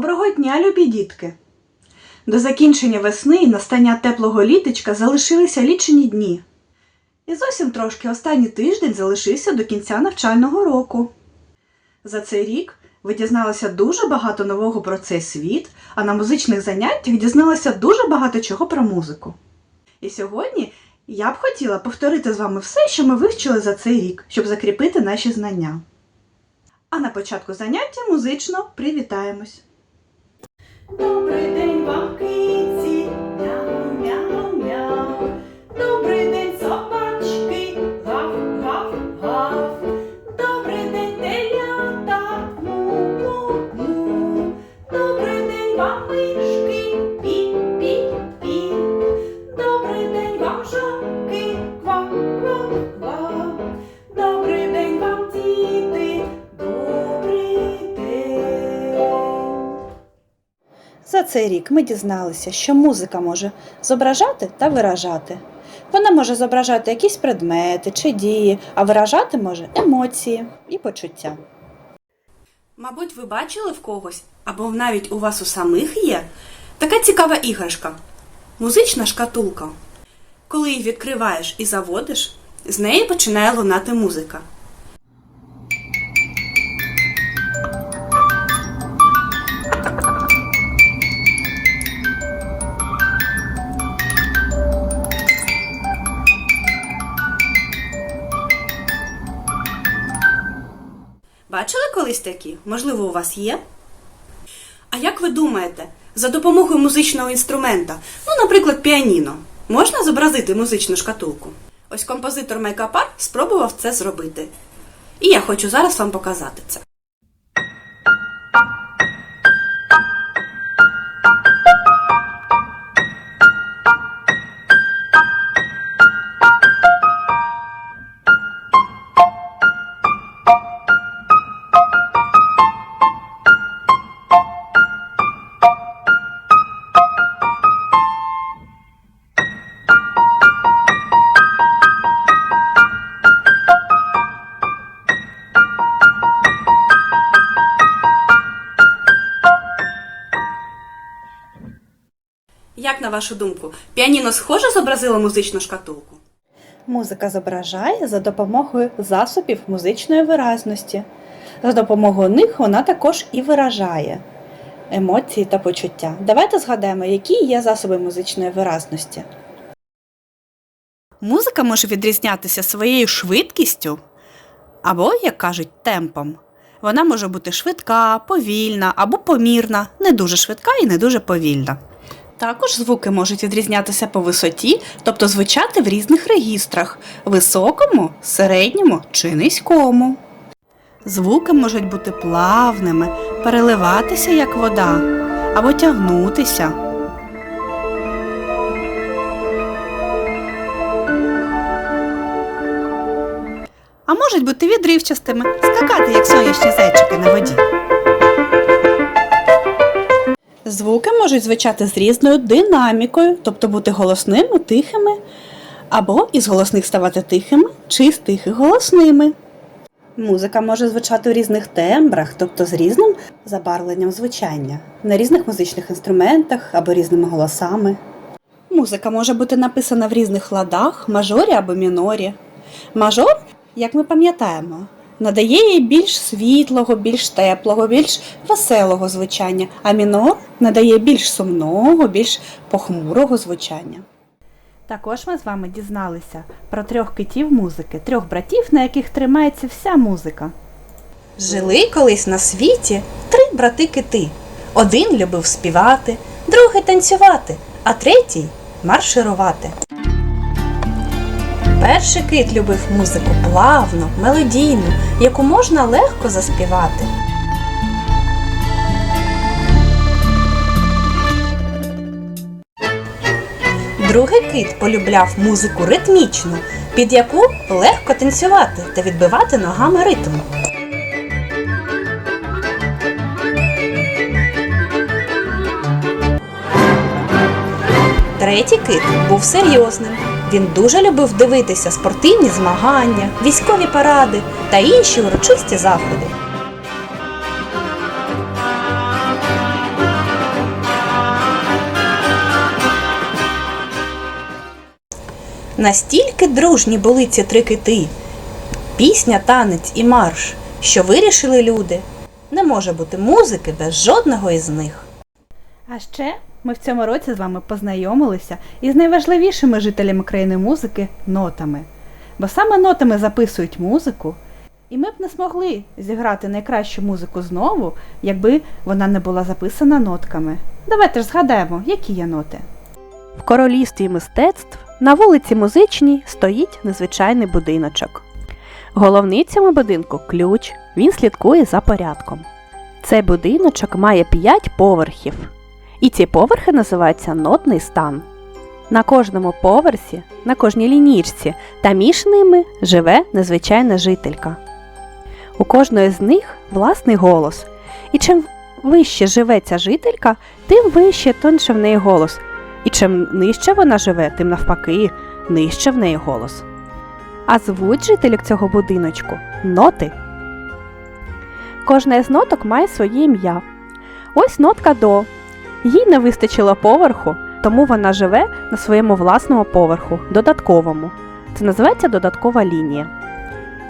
Доброго дня, любі дітки! До закінчення весни і настання теплого літочка залишилися лічені дні. І зовсім трошки останній тиждень залишився до кінця навчального року. За цей рік ви дізналися дуже багато нового про цей світ, а на музичних заняттях дізналися дуже багато чого про музику. І сьогодні я б хотіла повторити з вами все, що ми вивчили за цей рік, щоб закріпити наші знання. А на початку заняття музично привітаємось. Добрий день вам, киці, За цей рік ми дізналися, що музика може зображати та виражати. Вона може зображати якісь предмети чи дії, а виражати може емоції і почуття. Мабуть, ви бачили в когось, або навіть у вас у самих є така цікава іграшка музична шкатулка. Коли її відкриваєш і заводиш, з неї починає лунати музика. Бачили колись такі? Можливо, у вас є? А як ви думаєте, за допомогою музичного інструмента, ну, наприклад, піаніно, можна зобразити музичну шкатулку? Ось композитор Майкапар спробував це зробити. І я хочу зараз вам показати це. Як на вашу думку, піаніно схоже зобразило музичну шкатулку? Музика зображає за допомогою засобів музичної виразності. За допомогою них вона також і виражає емоції та почуття. Давайте згадаємо, які є засоби музичної виразності. Музика може відрізнятися своєю швидкістю або, як кажуть, темпом. Вона може бути швидка, повільна або помірна, не дуже швидка і не дуже повільна. Також звуки можуть відрізнятися по висоті, тобто звучати в різних регістрах високому, середньому чи низькому. Звуки можуть бути плавними, переливатися як вода або тягнутися. а можуть бути відривчастими, скакати, як сонячні зайчики на воді. Звуки можуть звучати з різною динамікою, тобто бути голосними, тихими, або із голосних ставати тихими, чи з тихих голосними. Музика може звучати у різних тембрах, тобто з різним забарвленням звучання, на різних музичних інструментах або різними голосами. Музика може бути написана в різних ладах, мажорі або мінорі. Мажор, як ми пам'ятаємо, надає їй більш світлого, більш теплого, більш веселого звучання, а мінор надає більш сумного, більш похмурого звучання. Також ми з вами дізналися про трьох китів музики, трьох братів, на яких тримається вся музика. Жили колись на світі три брати-кити. Один любив співати, другий танцювати, а третій марширувати. Перший кит любив музику плавну, мелодійну, яку можна легко заспівати. Другий кит полюбляв музику ритмічну, під яку легко танцювати та відбивати ногами ритм. Третій кит був серйозним. Він дуже любив дивитися спортивні змагання, військові паради та інші урочисті заходи. Настільки дружні були ці три кити пісня, танець і марш, що вирішили люди. Не може бути музики без жодного із них. А ще ми в цьому році з вами познайомилися із найважливішими жителями країни музики нотами. Бо саме нотами записують музику, і ми б не змогли зіграти найкращу музику знову, якби вона не була записана нотками. Давайте ж згадаємо, які є ноти. В королівстві мистецтв на вулиці Музичній стоїть незвичайний будиночок. Головний цьому будинку ключ, він слідкує за порядком. Цей будиночок має 5 поверхів. І ці поверхи називаються нотний стан. На кожному поверсі, на кожній лінійці та між ними живе незвичайна жителька. У кожної з них власний голос. І чим вище живе ця жителька, тим вище тонше в неї голос. І чим нижче вона живе, тим навпаки, нижче в неї голос. А звуть жителів цього будиночку ноти. Кожна із ноток має своє ім'я. Ось нотка до. Їй не вистачило поверху, тому вона живе на своєму власному поверху, додатковому. Це називається додаткова лінія.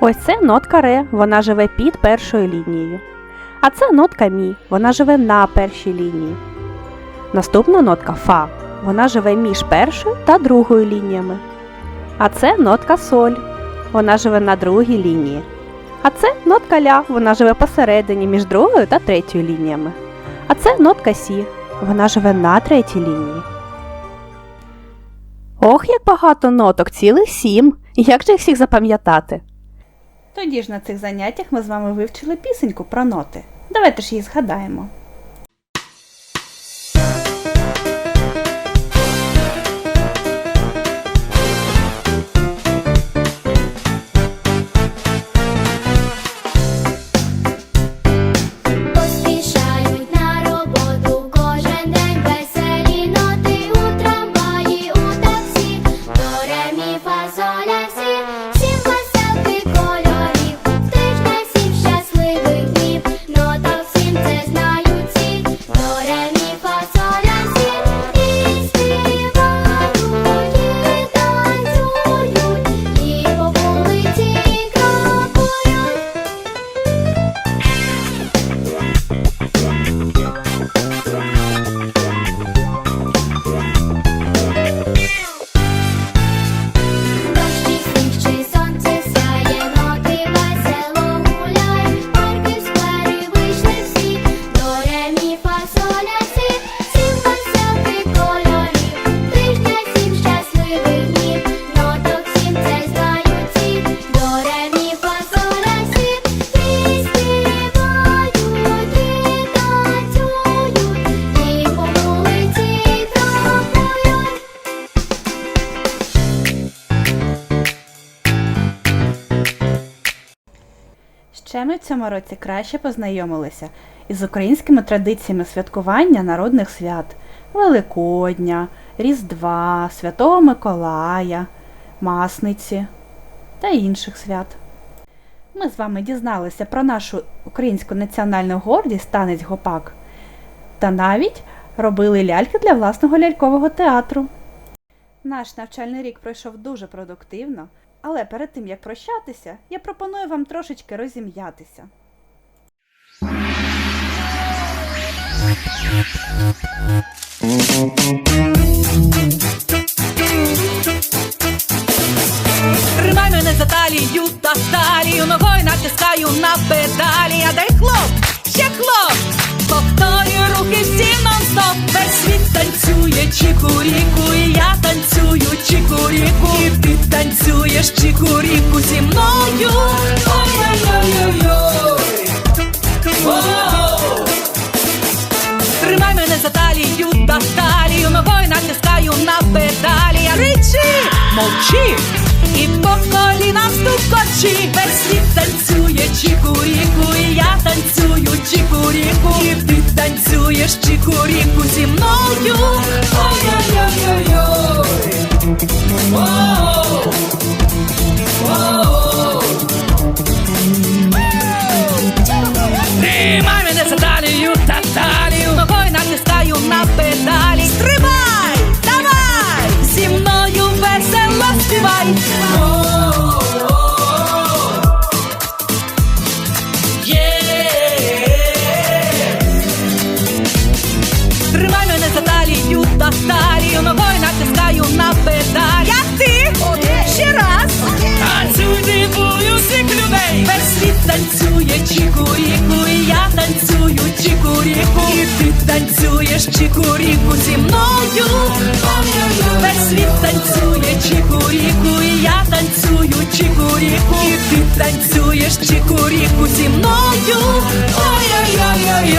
Ось це нотка ре, вона живе під першою лінією. А це нотка мі, вона живе на першій лінії. Наступна нотка фа, вона живе між першою та другою лініями. А це нотка соль, вона живе на другій лінії. А це нотка ля, вона живе посередині між другою та третьою лініями. А це нотка сі, вона живе на третій лінії. Ох, як багато ноток, цілих сім. Як же їх всіх запам'ятати? Тоді ж на цих заняттях ми з вами вивчили пісеньку про ноти. Давайте ж її згадаємо. there's not Ще ми в цьому році краще познайомилися із українськими традиціями святкування народних свят Великодня, Різдва, Святого Миколая, Масниці та інших свят. Ми з вами дізналися про нашу українську національну гордість танець гопак та навіть робили ляльки для власного лялькового театру. Наш навчальний рік пройшов дуже продуктивно, але перед тим як прощатися, я пропоную вам трошечки розім'ятися. Тримай мене за талію та талію, ногою натискаю на педалі, а дай хлоп, ще хлоп, повторюю рухи всі нон-стоп, весь світ чікуріку, і я танцюю чікуріку, і ти танцюєш чікуріку зі мною. Ой-ой-ой-ой-ой. Тримай мене за талію та талію, ногою натискаю на педалі. Кричи, мовчи і по колінам стукочі. Весь світ танцює чікуріку, і я танцюю чікуріку, і ти зі мною. Чікуріку зі мною. Весь світ танцює чікуріку, і я танцюю чікуріку, і ти танцюєш чікуріку зі мною. Ой-ой-ой-ой-ой.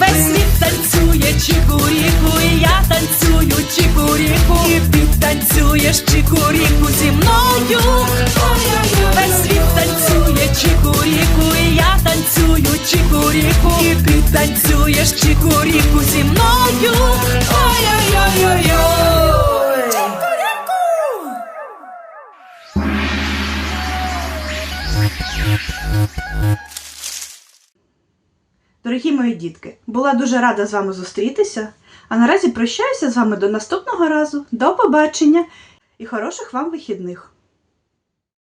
Весь світ танцює чікуріку, і я танцюю чікуріку, і ти танцюєш чікуріку зі мною. Весь світ танцює чікуріку, і я чікуріку, і ти танцюєш чікуріку зі мною. Ой-ой-ой-ой-ой. Дорогі мої дітки, була дуже рада з вами зустрітися. А наразі прощаюся з вами до наступного разу. До побачення і хороших вам вихідних!